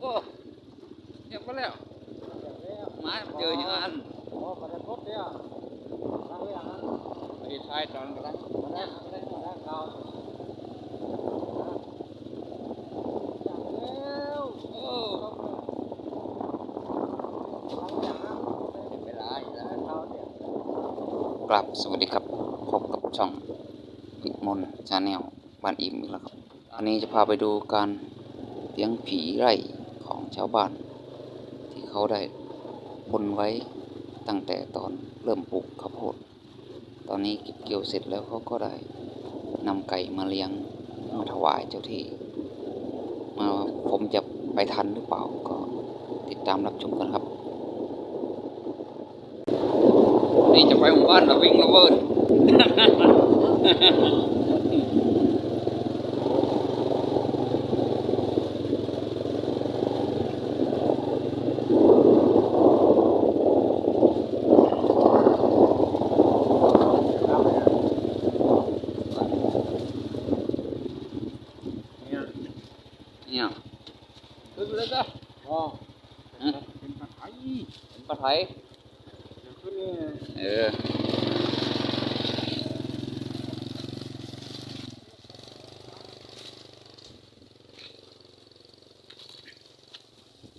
โอ้เงียบไปแล้วหมาเจออย่างนั้นโอ้ประเด็นพดเนี่ยทางเรื่องนั้นไอ้ชายตอนกระนั้นประเด็นประเด็นประเด็นเราแล้วโอ้เป็นเวลาอยู่แล้วเราเนี่ยกลับสวัสดีครับ พบกับช่องอิมนชาแนลบ้านอิ่มอีกแล้วครับ อันนี้จะพาไปดูการเลี้ยงผีไร่ของ ชาวบ้าน ที่เขาได้บนไว้ตั้งแต่ตอนเริ่มปลูกข้าวโพด ตอนนี้เก็บเกี่ยวเสร็จแล้วเขาก็ได้นำไก่มาเลี้ยงมาถวายเจ้าที่ มาผมจะไปทันหรือเปล่าก็ติดตามรับชมกันครับ นี่จะไปหมู่บ้านเราวิ่งระเบิด เนี่ย เนี่ยขึ้นไปเลย จ้ะอ๋อฮะเป็นผัดไทยเป็นปลาไทยเดี๋ยวขึ้นนี่เออ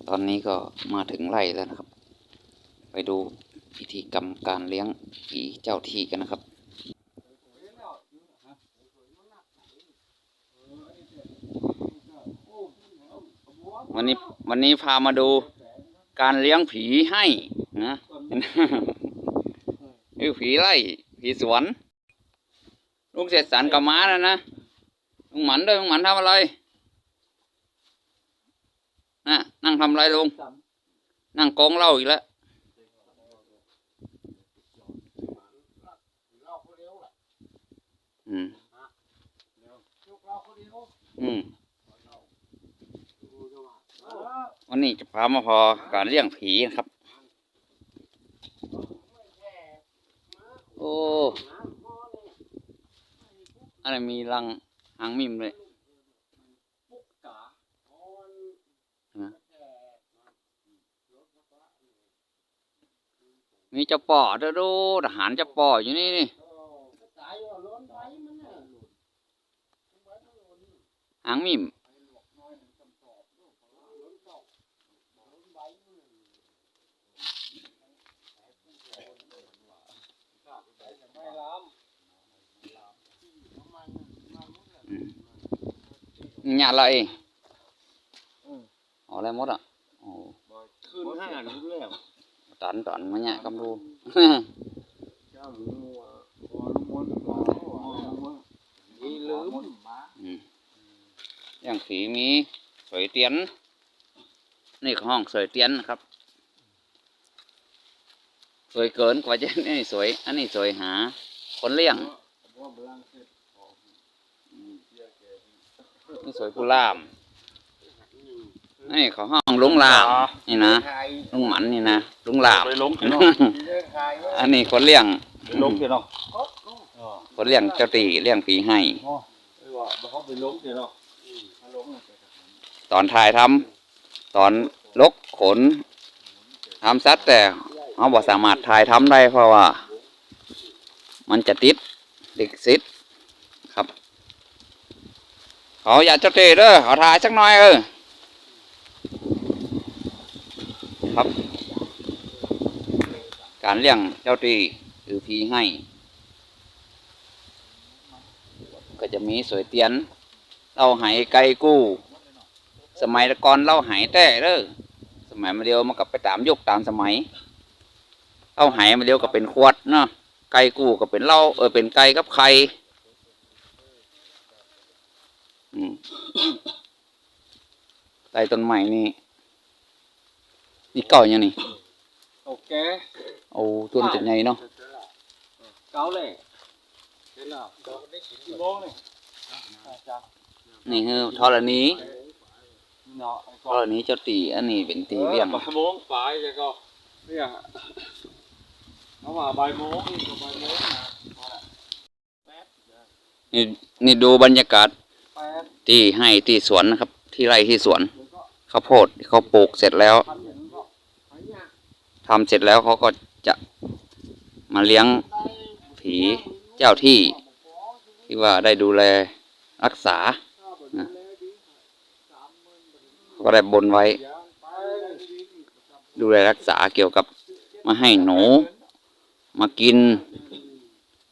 ตอนนี้ก็มาถึงไร่แล้วนะครับ ไปดูพิธีกรรมการเลี้ยงผีเจ้าที่กันนะครับ วันนี้วันนี้พามาดูการเลี้ยงผีให้นะคือผีไร่ผีสวนลุงเสร็จสรรกับม้าแล้วนะลุงหมันด้วยลุงหมันทำอะไรนะนั่งทำอะไรลุงนั่งกองเหล้าอีกแล้วอืมลูกเราคนเดียวอืม วันนี้จะพามาพอการเลี้ยงผีนะครับ โอ้อะไรมีรังหางมิมเลยมีเจ้าป่อด้อดูทหารเจ้าป่ออยู่นี่นี่หางมิม นี่ยอะไรอ๋ออะไรหมดอะโอ้ำขึ้นห้ารู้แล้วตันตันมาเนี่ยกำดูเจ้าหนูมัวพอลุงมนพอลุงมนนี่ลืมอืมอย่างผีมีสวยเตียน นี่คือห้องสวยเตียนนะครับ สวยเกินกว่าจะนี่สวย อันนี้สวยหา คนเลี้ยง ว่าบลังเสร็จ นี่สวยผู้ล่ามนี่เขาห้องลุงลามนี่นะไทยลุงหมันนี่นะลุงลามไปลงที่เนาะเรื่องไทยอันนี้คนเลี้ยงไปลงที่เนาะคนเลี้ยงเจ้าตีเลี้ยงผีให้ไม่ว่าเขาไปลงที่เนาะตอนถ่ายทำตอนลกขนทำซัดแต่เขาบอกสามารถถ่ายทำได้เพราะว่า มันจะติดลิขสิทธิ์ครับ เขาอยากจะเตะเด้อเขาถ่ายสักหน่อยเออครับ การเลี้ยงเจ้าตีหรือผีให้ ก็จะมีสวยเตียนเราไหไก่กู้ สมัยก่อนเราหายแต่เด้อสมัยมาเดียวมันกับไปตามยุคตามสมัยเราหายมาเดียวก็เป็นขวดเนาะไก่กู้ก็เป็นเล้าเออเป็นไก่กับไข่ ใต้ต้นไม้นี่นี่เก่ายังนี่โอเคเอาต้นจะใหญ่เนาะเก้าเลยเห็นแล้วกี่โมงนี่จ้านี่คือธรณีเนาะธรณีเจ้าตีอันนี้เป็นตีเลี้ยงบ่ายโมงไปจะก็เนี่ยเขามาบ่ายโมงนี่ก็บ่ายโมงนะแป๊บนี่นี่ดูบรรยากาศแปด ที่ให้ที่สวนนะครับ ที่ไร่ที่สวนข้าวโพดเขาปลูกเสร็จแล้วพันอย่างนั้นก็หายากทำเสร็จแล้วเขาก็จะมาเลี้ยงผีเจ้าที่ ที่ว่าได้ดูแลรักษานะเขาก็ได้บนไว้ ดูแลรักษาเกี่ยวกับมาให้หนูมากิน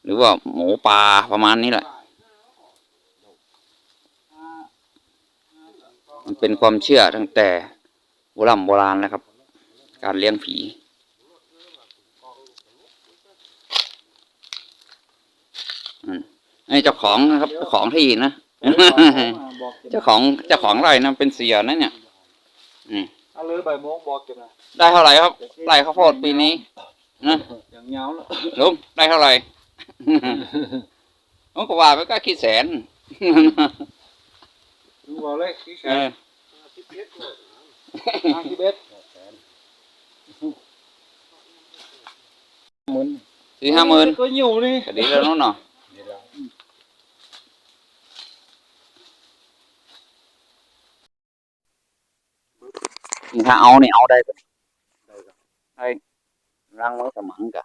หรือว่าหมูปลาประมาณนี้แหละ มันเป็นความเชื่อตั้งแต่โบราณโบราณแล้วครับ การเลี้ยงผีอืมไอ้เจ้าของนะครับเจ้าของที่นะบอกเก็บเจ้าของเจ้าของไร่นะเป็นเสียนะเนี่ยอืมเอาเลยใบายโมงบอกเก็บนะได้เท่าไหร่ครับไร่ข้าวโพดปีนี้นะอย่างเงาแล้วลุงได้เท่าไหร่ผมก็ว่าไปก็คิดแสน ดูบอกเลยกี่แสเอนอห้าสิบเอ็ดหมื่นสี่ห้าหมื่นก็อยู่นี่ก็ดีแล้วเนู้นเนาะนี่ถ้าเอาเนี่ยเอาได้ก็ได้รังมือสมังกะ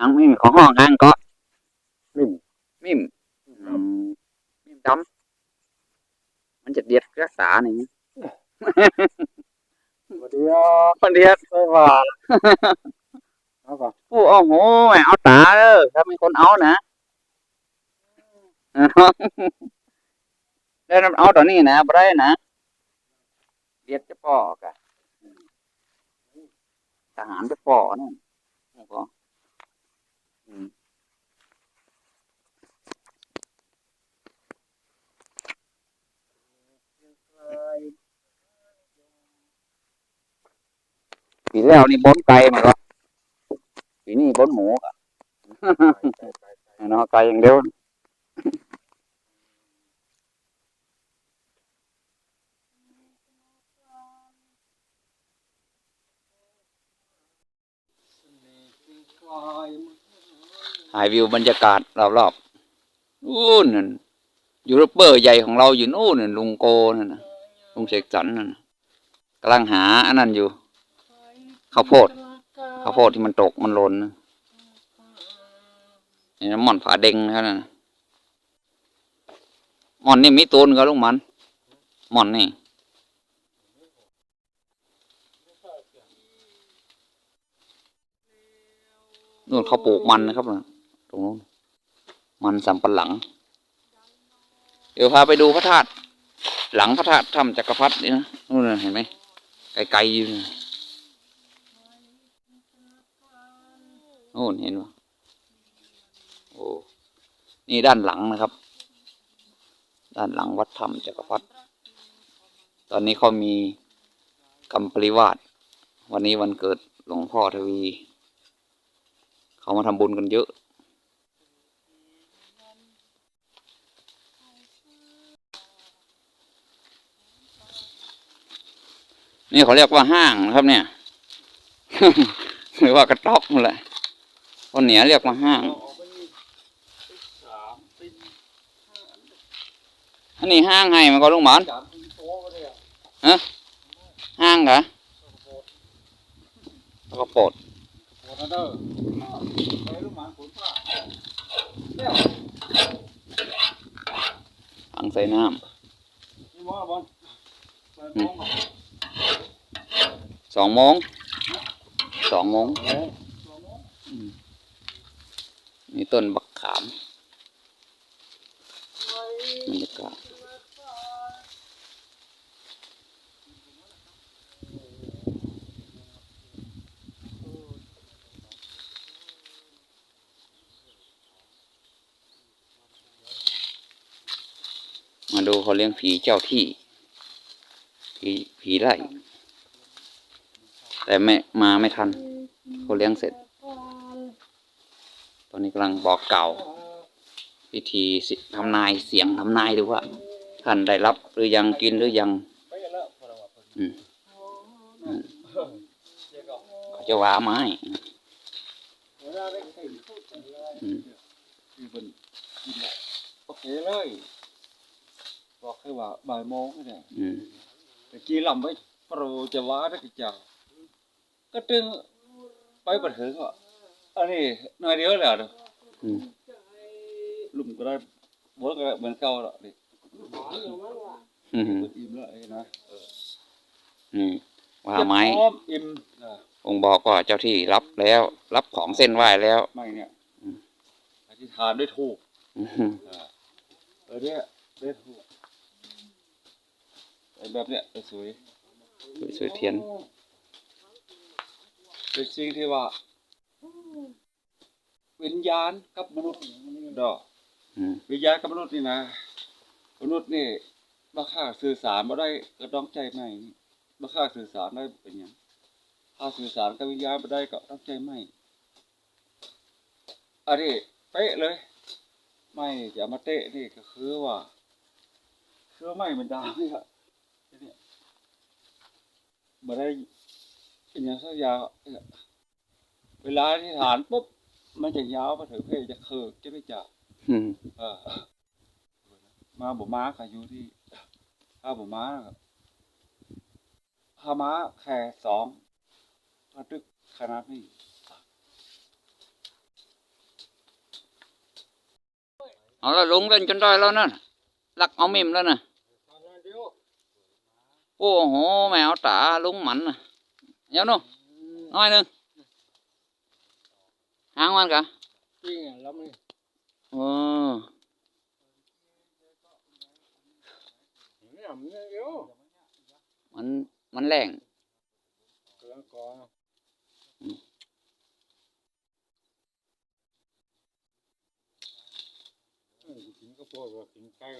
อังไม่มีขอ มิมดำมันจะเดียดรักษาหนึ่งเดียวมันเดียดไม่ว่าเอาก่อนผู้เอาโหแหมเอาตาเออถ้ามีคนเอานะได้วเอาตอนนี้นะบ่ได้นะเดียดจะป่อกะทหารจะป่อนั่นแล้วก็อืม ปีแล้วนี่บนไก่มาก็ปีนี้บนหมูกะเนาะไก่อย่างเดียวถ่ายวิวบรรยากาศรอบๆนู่นนั่นยูโรปเปอร์ใหญ่ของเราอยู่นู่นนั่นลุงโกนั่นนะลุงเสกสรรนั่นกำลังหาอันนั้นอยู่ ข้าวโพดข้าวโพดที่มันตกมันหล่นนี่น้ำมันผาเด้งเท่านั้นน่ะหม่อนนี่มีตัวนึงก็ลุงมันหม่อนนี่นู่นเขาปลูกมันนะครับน่ะตรงนู้นมันสำปะหลัง เดี๋ยวพาไปดูพระธาตุหลังพระธาตุถ้ำจักรพรรดินี่นะนู่นเห็นไหมไกลๆอยู่ นะโน่นเห็นปะโอ้ นี่ด้านหลังนะครับ ด้านหลังวัดถ้ำจักรพรรดิตอนนี้เขามีกรรมปริวาสวันนี้วันเกิดหลวงพ่อทวี เขามาทำบุญกันเยอะ นี่เขาเรียกว่าห้างนะครับเนี่ย หรือว่ากระต๊อบนั่นแหละ คนเหนือเรียกว่าห้างสามสิบอันนี้ห้างให้มันก็ลุงหมอนสามสิบโต๊ะก็ได้อะห้างเหรอแล้วก็ปลดโอ้นั่นเด้อไปลูกหมาขนผ้าเนี่ยถังใส่น้นี่มอบอลใบายโมงอะำสองโมงสองโมงโอ้มี ต้นบักขามบรรยากาศมาดูเขาเลี้ยงผีเจ้าที่ ผีผีไล่แต่ไม่มาไม่ทันเขาเลี้ยงเสร็จ อนนี้กำลังบอกเกล่าวพิธีสิทำนายเสียงทำนายดูว่าท่านได้รับหรือยังกินหรือยังไปกันแล้วพอเราว่าเพิ่นอืมอืมเดี๋ยวก่อนเขาจะว่าไม้โอ้เวลาได้กินพูดอะไรอืมที่เป็นกินแหละโอเคเลย บอกแค่ว่าบ่ายโมงนี่แหละอืมตะกี้ลำไว้โปรจะว่าได้กี่จ่าก็ตึงไปบัดถึงอะ อันนี้หน่อยเดียวแหละเด้ออืมลุ่มก็ได้เวิร์กเหมือนเก่าและนี่อืมเปิดอิ่มแล้วไอ้นะเอออืมว่าไม้เจ็บพร้อมอิ่มนะองค์บอกว่าเจ้าที่รับแล้ว รับของเส้นไหว้แล้ว ไม่เนี่ยอืม อธิษฐานด้วยถูก อืมอ่าเออเนี่ยด้วยถูกไอ้แบบเนี้ยสวยสวยๆเทียน เป็นสิ่งที่ว่า วิญญาณกับมนุษย์ดอกวิญญาณกับมนุษย์นี่นะมนุษย์นี่บ่ค่าสื่อสารบ่ได้ก็ต้องใจใหม่นี่บ่ค่าสื่อสารได้เป็นหยังถ้าสื่อสารกับวิญญาณบ่ได้ก็ต้องใจใหม่อันนี้เป๊ะเลย ไม่จะมาเตะนี่ก็คือว่าคือว่าไม่มันดาวนี่ครับเนี่ยบ่ได้เป็นอย่างสักอย่าง เนี่ยเวลาที่ฐานปุ๊บมันจะยาวมาถึงเพศจะเคิกจะไม่จับอืมเออมาบ่ม้าค่ะอยู่ที่ถ้าบ่ม้านะครับถ้าม้าแค่สองก็ตึกขนาดนี้เอาละลงเล่นจนได้แล้วนั่นลักเอามิมแล้วน่ะเดียวโอ้โหแมวตาลุงหมันน่ะเดี๋ยวนู่นน้อยหนึ่ง หางมันกะจริงอะแล้วมันโอ้เนี่ยมันเดียวมันมันแรงกำลังก่อนกินก็พอว่ากินไก่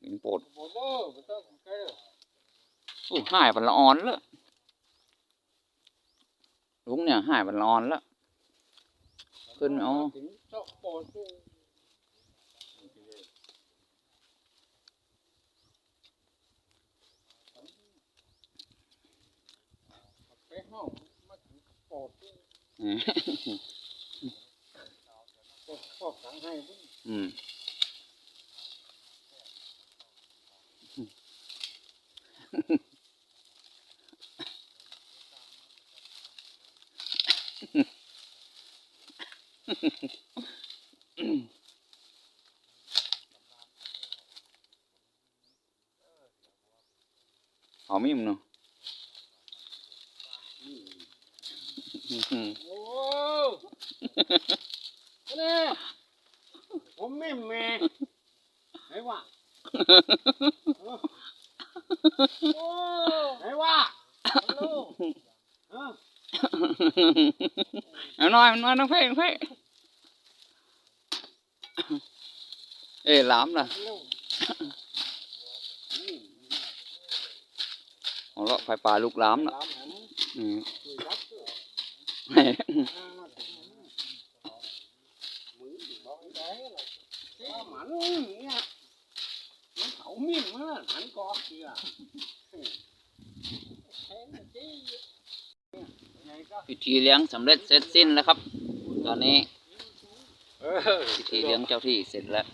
กินโปดพอเด้อไม่ต้องกินไก่อู้หายปันละอ่อนแล้วลุงเนี่ยหายปันละอ่อนแล้ว ขึ้นเอากินาะปอดตู้ไปห้องมาถึงปอดตู้อืม พ่อสั่งให้มึงอืมหอมมิ่มเนาะอืมโอ้นี่ผมไม่แม่ไหนวะโอ้ไหนวะฮัลโหลฮะเอาหน่อยมันมาน้องเพ่น้องเพ่ เอ้หลามล่ะฮัลโหลเอาะไฟป่าลูกหลามล่ะตามหามึงอืมคุยรับเถอะให้ามาถึงมึงบอกไอ้แกล่ะว่าหมันเนี่ยมันเขามิ่งมาหันกอกเสียพิธีเลี้ยงสำเร็จเสร็จสิ้นแล้วครับ ตอนนี้ พิธีเลี้ยงเจ้าที่เสร็จแล้ว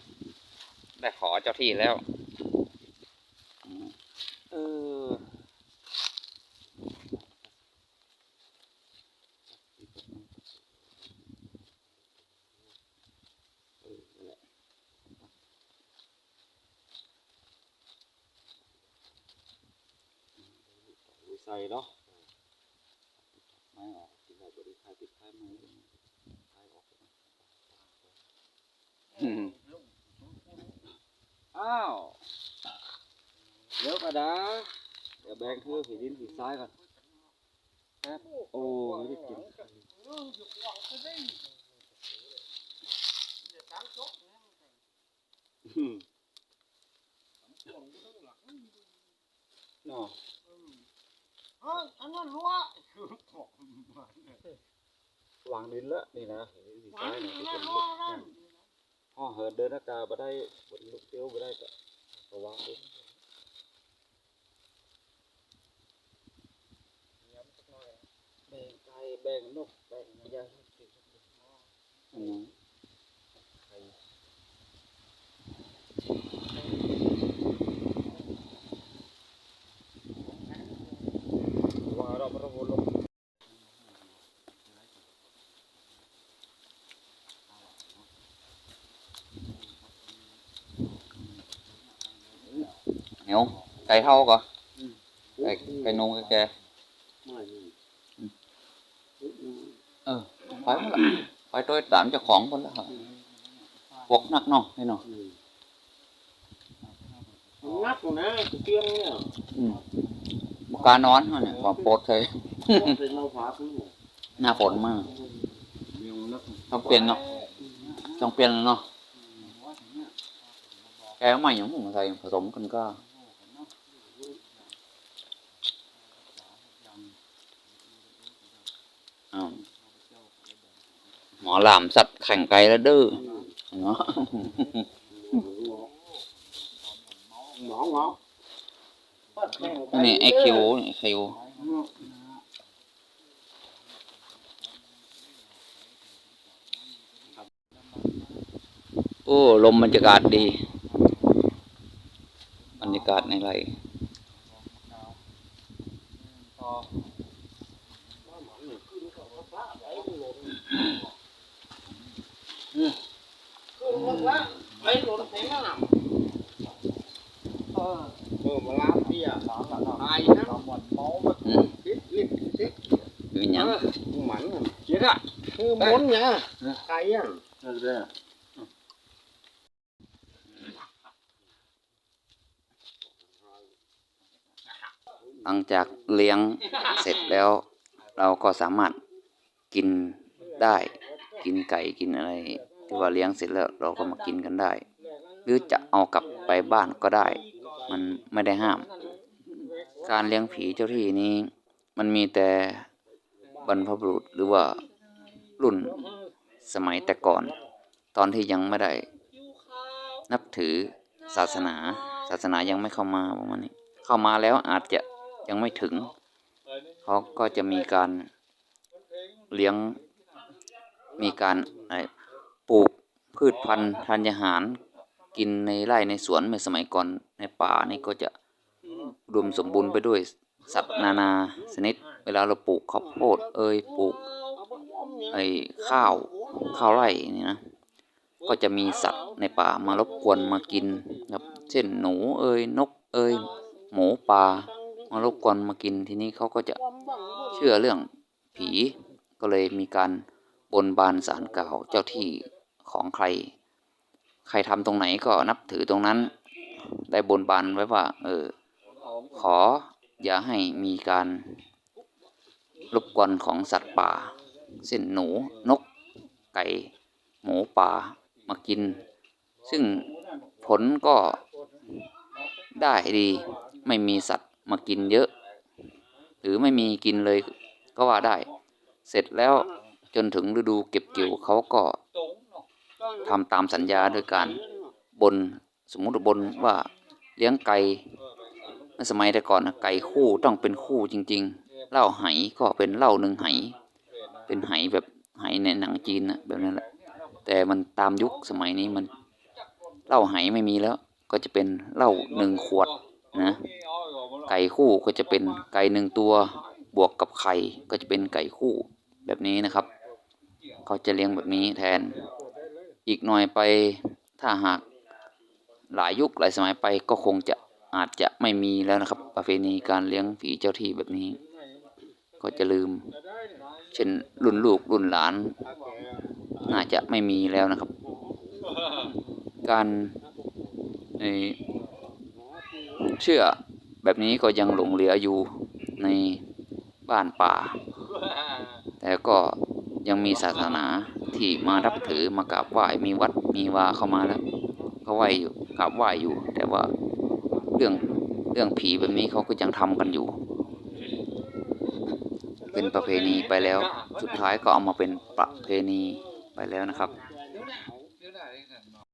ได้ขอเจ้าที่แล้วอืมเออใส่เนาะไม่ออกที่เราบริคายติดคายมือคายออก อืมอ้าวเดี๋ยวกระดาเดี๋ยวแบงคือผีดินผีซ้ายก่อนแป๊บโอ้ไม่ได้กินอืมเนาะอันนั้นรั้ววางดินแล้วนี่นะผีดินผีหวัซ้างยเนี่ยอันที่นั้เป็นนรั้วลูกนั่น ห้อเหินเดินอากาศมาได้บนลูกเตี้ยวมาได้ก็ก็วางดินแบ่งไก่แบ่งนกแป้งยาอืมว่าเราไม่ต้องวนลง เหนียวไก่เท่าก็ไก่ไก่นงไก่แกไม่มีเออไปหมดละไปโดยตามเจ้าของคนละเหรอพวกนักเนาะนี่เนาะนักนะเตียงเนี่ยอืมบกล้านอนเขาเนี่ยความโปรดเลยเป็นเราฝาคุณหน้าฝนมากมีมันนักต้องเปลี่ยนเนาะต้องเปลี่ยนแล้วเนาะแกเอาใหม่อย่างผมใส่ผสมกันก็อ้าว หมอหลามสัตว์แข่งไกลแล้วดื้อเนาะหมอหมอนี่ไอคิวไอคิวโอ้ ลมบรรยากาศดี บรรยากาศในไร ไอ้หล่นเต็มแล้วนะเออเออมาล้างเบียร์ตายนะหมดเมาอืมลิดลิดลิดคือหยังหมันเจ๊อะคือม้นเนี่ยไก่อะนั่นเลยหลังจากเลี้ยงเสร็จแล้ว เราก็สามารถกินได้ กินไก่กินอะไรที่ว่าเลี้ยงเสร็จแล้วเราก็มากินกันได้ หรือจะเอากลับไปบ้านก็ได้ มันไม่ได้ห้าม การเลี้ยงผีเจ้าที่นี้ มันมีแต่บรรพบุรุษหรือว่ารุ่นสมัยแต่ก่อน ตอนที่ยังไม่ได้ นับถือศาสนา ศาสนายังไม่เข้ามาประมาณนี้ เข้ามาแล้วอาจจะยังไม่ถึงเขาก็จะมีการเลี้ยง มีการปลูกพืชพันธุ์ธัญญาหารกินในไร่ในสวนเมื่อสมัยก่อนในป่านี่ก็จะอุดมสมบูรณ์ไปด้วยสัตว์นานาชนิด เวลาเราปลูกข้าวโพดเอ้ยปลูกไอ้ข้าวข้าวไร่นี่นะก็จะมีสัตว์ในป่ามารบกวนมากินครับเช่นหนูเอ้ยนกเอ้ยหมูป่ามารบกวนมากินทีนี้เขาก็จะเชื่อเรื่องผีก็เลยมีการ บนบานสารกล่าวเจ้าที่ของใคร ใครทำตรงไหนก็นับถือตรงนั้น ได้บนบานไว้ว่า เออ ขออย่าให้มีการรบกวนของสัตว์ป่าเช่นหนูนก ไก่ หมูป่ามากิน ซึ่งผลก็ได้ดีไม่มีสัตว์มากินเยอะ หรือไม่มีกินเลยก็ว่าได้ เสร็จแล้ว จนถึงฤดูเก็บเกี่ยวเขาก็ทำตามสัญญาโดยการบนสมมุติว่าบนว่าเลี้ยงไก่ในสมัยแต่ก่อนนะไก่คู่ต้องเป็นคู่จริง ๆเหล้าไหก็เป็นเหล้าหนึ่งไห เป็นไหแบบไหในหนังจีนนะแบบนั้นแหละแต่มันตามยุคสมัยนี้มันเหล้าไหไม่มีแล้ว ก็จะเป็นเหล้าหนึ่งขวดนะไก่คู่ก็จะเป็นไก่หนึ่งตัว บวกกับไข่ก็จะเป็นไก่คู่แบบนี้นะครับ เขาจะเลี้ยงแบบนี้แทน อีกหน่อยไปถ้าหากหลายยุคหลายสมัยไปก็คงจะอาจจะไม่มีแล้วนะครับ ประเพณีการเลี้ยงผีเจ้าที่แบบนี้ ก็จะลืม เช่นรุ่นลูกรุ่นหลาน น่าจะไม่มีแล้วนะครับ การเอ่อเชื่อแบบนี้ก็ยังหลงเหลืออยู่ในบ้านป่า แต่ก็ ยังมีศาสนาที่มารับถือมากราบไหว้มีวัดมีวาเข้ามาแล้วเขาไหว้อยู่กราบไหว้อยู่ แต่ว่าเรื่องเรื่องผีแบบนี้เขาก็ยังทำกันอยู่ เป็นประเพณีไปแล้ว สุดท้ายก็เอามาเป็นประเพณีไปแล้วนะครับ